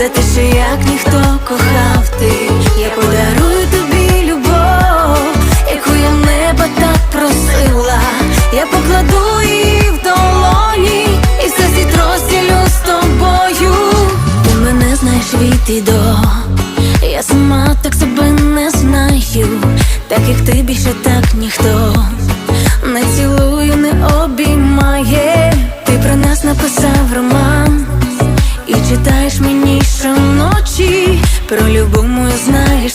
як ніхто кохав ти. Я подарую тобі любов, яку я неба так просила. Я покладу її в долоні, і все світ розділю з тобою. Ти мене знаєш від і до. Я сама так себе не знаю, так як ти більше так ніхто не цілує, не обіймає. Ти про нас написав роман і читаєш мені. Про любов мою знаєш